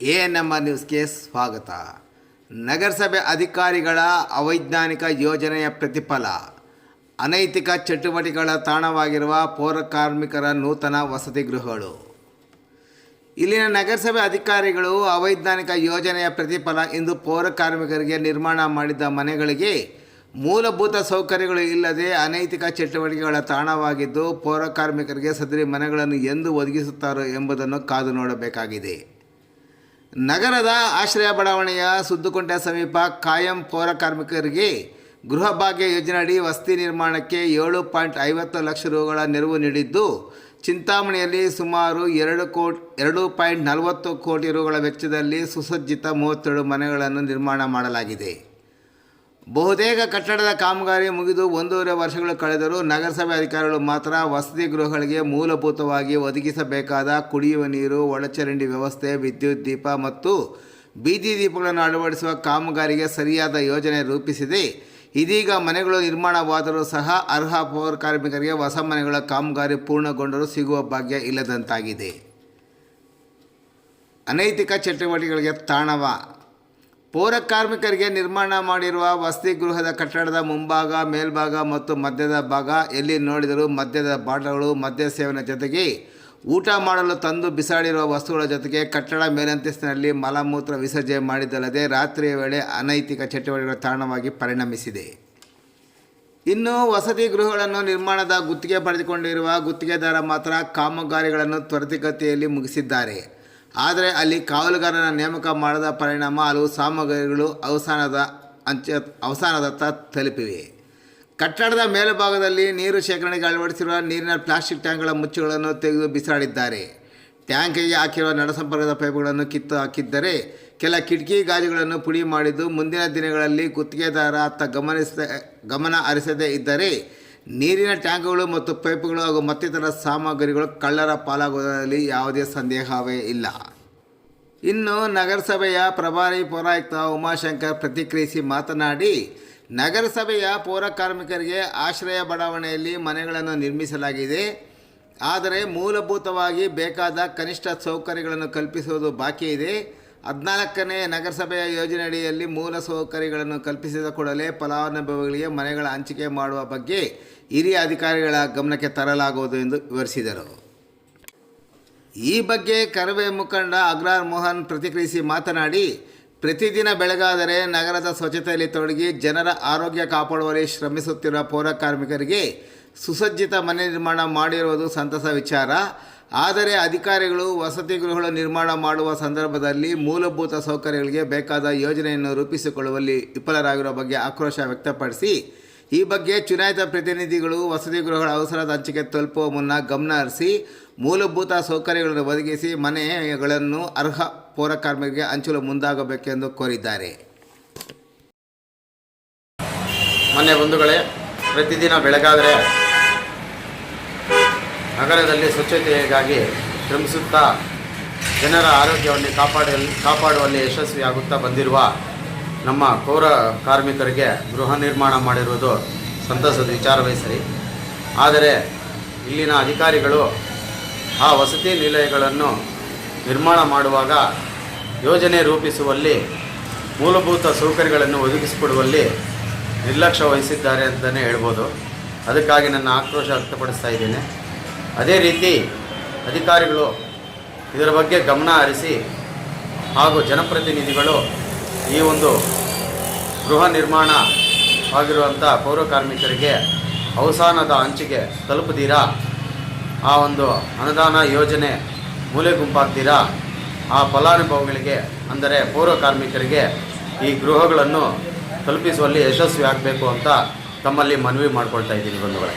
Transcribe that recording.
A N M R ನ್ಯೂಸ್ಗೆ ಸ್ವಾಗತ. ನಗರಸಭೆ ಅಧಿಕಾರಿಗಳ ಅವೈಜ್ಞಾನಿಕ ಯೋಜನೆಯ ಪ್ರತಿಫಲ. ಅನೈತಿಕ ಚಟುವಟಿಕೆಗಳ ತಾಣವಾಗಿರುವ ಪೌರ ಕಾರ್ಮಿಕರ ನೂತನ ವಸತಿ ಗೃಹಗಳು. ಇಲ್ಲಿನ ನಗರಸಭೆ ಅಧಿಕಾರಿಗಳು ಅವೈಜ್ಞಾನಿಕ ಯೋಜನೆಯ ಪ್ರತಿಫಲ ಇಂದು ಪೌರ ಕಾರ್ಮಿಕರಿಗೆ ನಿರ್ಮಾಣ ಮಾಡಿದ್ದ ಮನೆಗಳಿಗೆ ಮೂಲಭೂತ ಸೌಕರ್ಯಗಳು ಇಲ್ಲದೆ ಅನೈತಿಕ ಚಟುವಟಿಕೆಗಳ ತಾಣವಾಗಿದ್ದು, ಪೌರ ಕಾರ್ಮಿಕರಿಗೆ ಸದರಿ ಮನೆಗಳನ್ನು ಎಂದು ಒದಗಿಸುತ್ತಾರೋ ಎಂಬುದನ್ನು ಕಾದು ನೋಡಬೇಕಾಗಿದೆ. ನಗರದ ಆಶ್ರಯ ಬಡಾವಣೆಯ ಸುದ್ದುಕೊಂಟೆ ಸಮೀಪ ಕಾಯಂ ಪೌರ ಕಾರ್ಮಿಕರಿಗೆ ಗೃಹ ಭಾಗ್ಯ ಯೋಜನೆಯಡಿ ವಸತಿ ನಿರ್ಮಾಣಕ್ಕೆ ಏಳು ಪಾಯಿಂಟ್ ಐವತ್ತು ಲಕ್ಷ ರುಗಳ ನೆರವು ನೀಡಿದ್ದು, ಚಿಂತಾಮಣಿಯಲ್ಲಿ ಸುಮಾರು ಎರಡು ಕೋಟಿ, ಎರಡು ಪಾಯಿಂಟ್ ನಲವತ್ತು ಕೋಟಿ ರುಗಳ ವೆಚ್ಚದಲ್ಲಿ ಸುಸಜ್ಜಿತ ಮೂವತ್ತೆರಡು ಮನೆಗಳನ್ನು ನಿರ್ಮಾಣ ಮಾಡಲಾಗಿದೆ. ಬಹುತೇಕ ಕಟ್ಟಡದ ಕಾಮಗಾರಿ ಮುಗಿದು ಒಂದೂವರೆ ವರ್ಷಗಳು ಕಳೆದರೂ ನಗರಸಭೆ ಅಧಿಕಾರಿಗಳು ಮಾತ್ರ ವಸತಿ ಗೃಹಗಳಿಗೆ ಮೂಲಭೂತವಾಗಿ ಒದಗಿಸಬೇಕಾದ ಕುಡಿಯುವ ನೀರು, ಒಳಚರಂಡಿ ವ್ಯವಸ್ಥೆ, ವಿದ್ಯುತ್ ದೀಪ ಮತ್ತು ಬೀದಿ ದೀಪಗಳನ್ನು ಅಳವಡಿಸುವ ಕಾಮಗಾರಿಗೆ ಸರಿಯಾದ ಯೋಜನೆ ರೂಪಿಸಿದೆ. ಇದೀಗ ಮನೆಗಳು ನಿರ್ಮಾಣವಾದರೂ ಸಹ ಅರ್ಹ ಪೌರ ಕಾರ್ಮಿಕರಿಗೆ ಹೊಸ ಮನೆಗಳ ಕಾಮಗಾರಿ ಪೂರ್ಣಗೊಂಡರೂ ಸಿಗುವ ಭಾಗ್ಯ ಇಲ್ಲದಂತಾಗಿದೆ. ಅನೈತಿಕ ಚಟುವಟಿಕೆಗಳಿಗೆ ತಾಣವ. ಪೌರ ಕಾರ್ಮಿಕರಿಗೆ ನಿರ್ಮಾಣ ಮಾಡಿರುವ ವಸತಿ ಗೃಹದ ಕಟ್ಟಡದ ಮುಂಭಾಗ, ಮೇಲ್ಭಾಗ ಮತ್ತು ಮಧ್ಯದ ಭಾಗ ಎಲ್ಲಿ ನೋಡಿದರೂ ಮದ್ಯದ ಬಾಟಲ್ಗಳು, ಮದ್ಯ ಸೇವನೆ ಜೊತೆಗೆ ಊಟ ಮಾಡಲು ತಂದು ಬಿಸಾಡಿರುವ ವಸ್ತುಗಳ ಜೊತೆಗೆ ಕಟ್ಟಡ ಮೇಲಂತಸ್ತಿನಲ್ಲಿ ಮಲಮೂತ್ರ ವಿಸರ್ಜನೆ ಮಾಡಿದ್ದಲ್ಲದೆ ರಾತ್ರಿಯ ವೇಳೆ ಅನೈತಿಕ ಚಟುವಟಿಕೆಗಳ ತಾಣವಾಗಿ ಪರಿಣಮಿಸಿದೆ. ಇನ್ನು ವಸತಿ ಗೃಹಗಳನ್ನು ನಿರ್ಮಾಣದ ಗುತ್ತಿಗೆ ಪಡೆದುಕೊಂಡಿರುವ ಗುತ್ತಿಗೆದಾರ ಮಾತ್ರ ಕಾಮಗಾರಿಗಳನ್ನು ತ್ವರಿತಗತಿಯಲ್ಲಿ ಮುಗಿಸಿದ್ದಾರೆ. ಆದರೆ ಅಲ್ಲಿ ಕಾವಲುಗಾರನ ನೇಮಕ ಮಾಡದ ಪರಿಣಾಮ ಹಲವು ಸಾಮಗ್ರಿಗಳು ಅವಸಾನದ ಅಂಚ ಅವಸಾನದತ್ತ ತಲುಪಿವೆ. ಕಟ್ಟಡದ ಮೇಲ್ಭಾಗದಲ್ಲಿ ನೀರು ಶೇಖರಣೆಗೆ ಅಳವಡಿಸಿರುವ ನೀರಿನ ಪ್ಲಾಸ್ಟಿಕ್ ಟ್ಯಾಂಕ್ಗಳ ಮುಚ್ಚುಗಳನ್ನು ತೆಗೆದು ಬಿಸಾಡಿದ್ದಾರೆ. ಟ್ಯಾಂಕಿಗೆ ಹಾಕಿರುವ ನಡಸಂಪರ್ಕದ ಪೈಪ್ಗಳನ್ನು ಕಿತ್ತು ಹಾಕಿದ್ದರೆ ಕೆಲ ಕಿಟಕಿ ಗಾಜುಗಳನ್ನು ಪುಡಿ ಮಾಡಿದ್ದು ಮುಂದಿನ ದಿನಗಳಲ್ಲಿ ಗುತ್ತಿಗೆದಾರ ಅತ್ತ ಗಮನಿಸ ಗಮನ ಹರಿಸದೇ ಇದ್ದರೆ ನೀರಿನ ಟ್ಯಾಂಕ್ಗಳು ಮತ್ತು ಪೈಪ್ಗಳು ಹಾಗೂ ಮತ್ತಿತರ ಸಾಮಗ್ರಿಗಳು ಕಳ್ಳರ ಪಾಲಾಗುವುದರಲ್ಲಿ ಯಾವುದೇ ಸಂದೇಹವೇ ಇಲ್ಲ. ಇನ್ನು ನಗರಸಭೆಯ ಪ್ರಭಾರಿ ಪೌರಾಯುಕ್ತ ಉಮಾಶಂಕರ್ ಪ್ರತಿಕ್ರಿಯಿಸಿ ಮಾತನಾಡಿ, ನಗರಸಭೆಯ ಪೌರ ಕಾರ್ಮಿಕರಿಗೆ ಆಶ್ರಯ ಬಡಾವಣೆಯಲ್ಲಿ ಮನೆಗಳನ್ನು ನಿರ್ಮಿಸಲಾಗಿದೆ. ಆದರೆ ಮೂಲಭೂತವಾಗಿ ಬೇಕಾದ ಕನಿಷ್ಠ ಸೌಕರ್ಯಗಳನ್ನು ಕಲ್ಪಿಸುವುದು ಬಾಕಿ ಇದೆ ಹದಿನಾಲ್ಕನೇ ನಗರಸಭೆಯ ಯೋಜನೆಯಡಿಯಲ್ಲಿ ಮೂಲ ಸೌಕರ್ಯಗಳನ್ನು ಕಲ್ಪಿಸಿದ ಕೂಡಲೇ ಫಲಾನುಭವಿಗಳಿಗೆ ಮನೆಗಳ ಹಂಚಿಕೆ ಮಾಡುವ ಬಗ್ಗೆ ಹಿರಿಯ ಅಧಿಕಾರಿಗಳ ಗಮನಕ್ಕೆ ತರಲಾಗುವುದು ಎಂದು ವಿವರಿಸಿದರು. ಈ ಬಗ್ಗೆ ಕರವೇ ಮುಖಂಡ ಅಗ್ರಾರ್ ಮೋಹನ್ ಪ್ರತಿಕ್ರಿಯಿಸಿ ಮಾತನಾಡಿ, ಪ್ರತಿದಿನ ಬೆಳಗಾದರೆ ನಗರದ ಸ್ವಚ್ಛತೆಯಲ್ಲಿ ತೊಡಗಿ ಜನರ ಆರೋಗ್ಯ ಕಾಪಾಡುವಲ್ಲಿ ಶ್ರಮಿಸುತ್ತಿರುವ ಪೌರ ಕಾರ್ಮಿಕರಿಗೆ ಸುಸಜ್ಜಿತ ಮನೆ ನಿರ್ಮಾಣ ಮಾಡಿರುವುದು ಸಂತಸ ವಿಚಾರ. ಆದರೆ ಅಧಿಕಾರಿಗಳು ವಸತಿ ಗೃಹಗಳ ನಿರ್ಮಾಣ ಮಾಡುವ ಸಂದರ್ಭದಲ್ಲಿ ಮೂಲಭೂತ ಸೌಕರ್ಯಗಳಿಗೆ ಬೇಕಾದ ಯೋಜನೆಯನ್ನು ರೂಪಿಸಿಕೊಳ್ಳುವಲ್ಲಿ ವಿಫಲರಾಗಿರುವ ಬಗ್ಗೆ ಆಕ್ರೋಶ ವ್ಯಕ್ತಪಡಿಸಿ, ಈ ಬಗ್ಗೆ ಚುನಾಯಿತ ಪ್ರತಿನಿಧಿಗಳು ವಸತಿ ಗೃಹಗಳ ಅವಸರದ ಹಂಚಿಕೆ ತಲುಪುವ ಮುನ್ನ ಗಮನ ಹರಿಸಿ, ಮೂಲಭೂತ ಸೌಕರ್ಯಗಳನ್ನು ಒದಗಿಸಿ ಮನೆಗಳನ್ನು ಅರ್ಹ ಪೌರ ಕಾರ್ಮಿಕರಿಗೆ ಹಂಚಲು ಮುಂದಾಗಬೇಕೆಂದು ಕೋರಿದ್ದಾರೆ. ಮನೆ ಬಂಧುಗಳೇ, ಪ್ರತಿದಿನ ಬೆಳಗಾದರೆ ನಗರದಲ್ಲಿ ಸ್ವಚ್ಛತೆಗಾಗಿ ಶ್ರಮಿಸುತ್ತಾ ಜನರ ಆರೋಗ್ಯವನ್ನು ಕಾಪಾಡಲು, ಕಾಪಾಡುವಲ್ಲಿ ಯಶಸ್ವಿಯಾಗುತ್ತಾ ಬಂದಿರುವ ನಮ್ಮ ಪೌರ ಕಾರ್ಮಿಕರಿಗೆ ಗೃಹ ನಿರ್ಮಾಣ ಮಾಡಿರುವುದು ಸಂತಸದ ವಿಚಾರವೇ ಸರಿ. ಆದರೆ ಇಲ್ಲಿನ ಅಧಿಕಾರಿಗಳು ಆ ವಸತಿ ನಿಲಯಗಳನ್ನು ನಿರ್ಮಾಣ ಮಾಡುವಾಗ ಯೋಜನೆ ರೂಪಿಸುವಲ್ಲಿ, ಮೂಲಭೂತ ಸೌಕರ್ಯಗಳನ್ನು ಒದಗಿಸಿಕೊಡುವಲ್ಲಿ ನಿರ್ಲಕ್ಷ್ಯ ವಹಿಸಿದ್ದಾರೆ ಅಂತಲೇ ಹೇಳ್ಬೋದು. ಅದಕ್ಕಾಗಿ ನನ್ನ ಆಕ್ರೋಶ ವ್ಯಕ್ತಪಡಿಸ್ತಾ ಇದ್ದೇನೆ. ಅದೇ ರೀತಿ ಅಧಿಕಾರಿಗಳು ಇದರ ಬಗ್ಗೆ ಗಮನ ಹರಿಸಿ ಹಾಗೂ ಜನಪ್ರತಿನಿಧಿಗಳು ಈ ಒಂದು ಗೃಹ ನಿರ್ಮಾಣ ಆಗಿರುವಂಥ ಪೌರ ಕಾರ್ಮಿಕರಿಗೆ ಅವಸಾನದ ಹಂಚಿಕೆ ತಲುಪದಿರಾ? ಆ ಒಂದು ಅನುದಾನ ಯೋಜನೆ ಮೂಲೆ ಗುಂಪಾಗ್ತೀರಾ? ಆ ಫಲಾನುಭವಿಗಳಿಗೆ, ಅಂದರೆ ಪೌರ ಕಾರ್ಮಿಕರಿಗೆ ಈ ಗೃಹಗಳನ್ನು ತಲುಪಿಸುವಲ್ಲಿ ಯಶಸ್ವಿ ಆಗಬೇಕು ಅಂತ ತಮ್ಮಲ್ಲಿ ಮನವಿ ಮಾಡ್ಕೊಳ್ತಾ ಇದ್ದೀನಿ ಬಂಧುಗಳೇ.